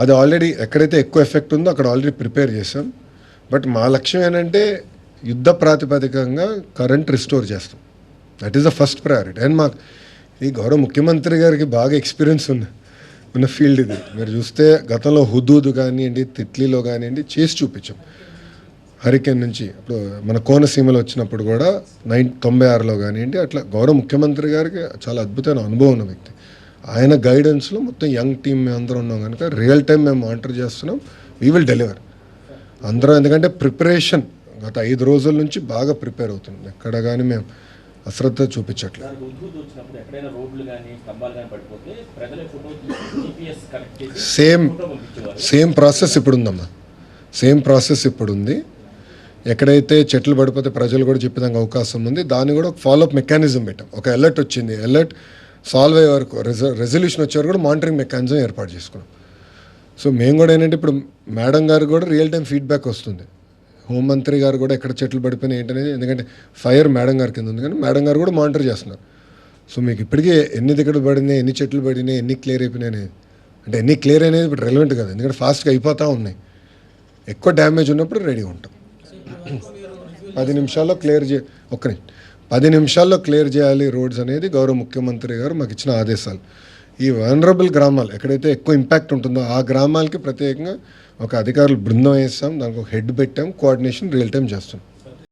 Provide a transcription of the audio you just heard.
అది ఆల్రెడీ ఎక్కడైతే ఎక్కువ ఎఫెక్ట్ ఉందో అక్కడ ఆల్రెడీ ప్రిపేర్ చేసాం బట్ మా లక్ష్యం ఏంటంటే యుద్ధ ప్రాతిపదికంగా కరెంట్ రిస్టోర్ చేస్తాం. That is the first priority and మాకు ఈ గౌరవ ముఖ్యమంత్రి గారికి బాగా ఎక్స్పీరియన్స్ ఉన్న ఉన్న ఫీల్డ్ ఇది. మీరు చూస్తే గతంలో హుదూద్ కానివ్వండి తిట్లీలో కానివ్వండి చేసి చూపించాం. హరికేన్ నుంచి ఇప్పుడు మన కోనసీమలో వచ్చినప్పుడు కూడా నైన్ తొంభై ఆరులో కానివ్వండి అట్లా గౌరవ ముఖ్యమంత్రి గారికి చాలా అద్భుతమైన అనుభవం ఉన్న వ్యక్తి. ఆయన గైడెన్స్లో మొత్తం యంగ్ టీమ్ మేము అందరం ఉన్నాం కనుక రియల్ టైం మేము మానిటర్ చేస్తున్నాం. వీ విల్ డెలివర్ అందరం ఎందుకంటే ప్రిపరేషన్ గత ఐదు రోజుల నుంచి బాగా ప్రిపేర్ అవుతుంది ఎక్కడ కానీ మేము అశ్రద్ధ చూపించట్లేదు. సేమ్ సేమ్ ప్రాసెస్ ఇప్పుడు ఉందమ్మా సేమ్ ప్రాసెస్ ఇప్పుడు ఉంది ఎక్కడైతే చెట్లు పడిపోతే ప్రజలు కూడా చెప్పేదానికి అవకాశం ఉంది. దాన్ని కూడా ఒక ఫాలోఅప్ మెకానిజం పెట్టాం. ఒక అలర్ట్ వచ్చింది. అలర్ట్ సాల్వ్ అయ్యే వరకు రెజ రెజల్యూషన్ వచ్చే వరకు కూడా మానిటరింగ్ మెకానిజం ఏర్పాటు చేసుకున్నాం. సో మేము కూడా ఏంటంటే ఇప్పుడు మేడం గారు కూడా రియల్ టైం ఫీడ్బ్యాక్ వస్తుంది. హోంమంత్రి గారు కూడా ఎక్కడ చెట్లు పడిపోయినాయి ఏంటనేది ఎందుకంటే ఫైర్ మేడం గారి కింద ఉంది కానీ మేడం గారు కూడా మానిటర్ చేస్తున్నారు. సో మీకు ఇప్పటికే ఎన్ని దగ్గర పడినాయి ఎన్ని చెట్లు పడినాయి ఎన్ని క్లియర్ అయిపోయినాయి అనేది అంటే ఎన్ని క్లియర్ అనేది ఇప్పుడు రెలవెంట్ కదా. ఎందుకంటే ఫాస్ట్గా అయిపోతూ ఉన్నాయి. ఎక్కువ డ్యామేజ్ ఉన్నప్పుడు రెడీగా ఉంటాం. పది నిమిషాల్లో క్లియర్ చే ఒక్క నిమిషం. పది నిమిషాల్లో క్లియర్ చేయాలి రోడ్స్ అనేది గౌరవ ముఖ్యమంత్రి గారు మాకు ఇచ్చిన ఆదేశాలు. ఈ వనరబుల్ గ్రామాలు ఎక్కడైతే ఎక్కువ ఇంపాక్ట్ ఉంటుందో ఆ గ్రామాలకి ప్రత్యేకంగా ఒక అధికారులు బృందం వేస్తాం దానికి ఒక హెడ్ పెట్టాం కోఆర్డినేషన్ రియల్ టైం చేస్తాం.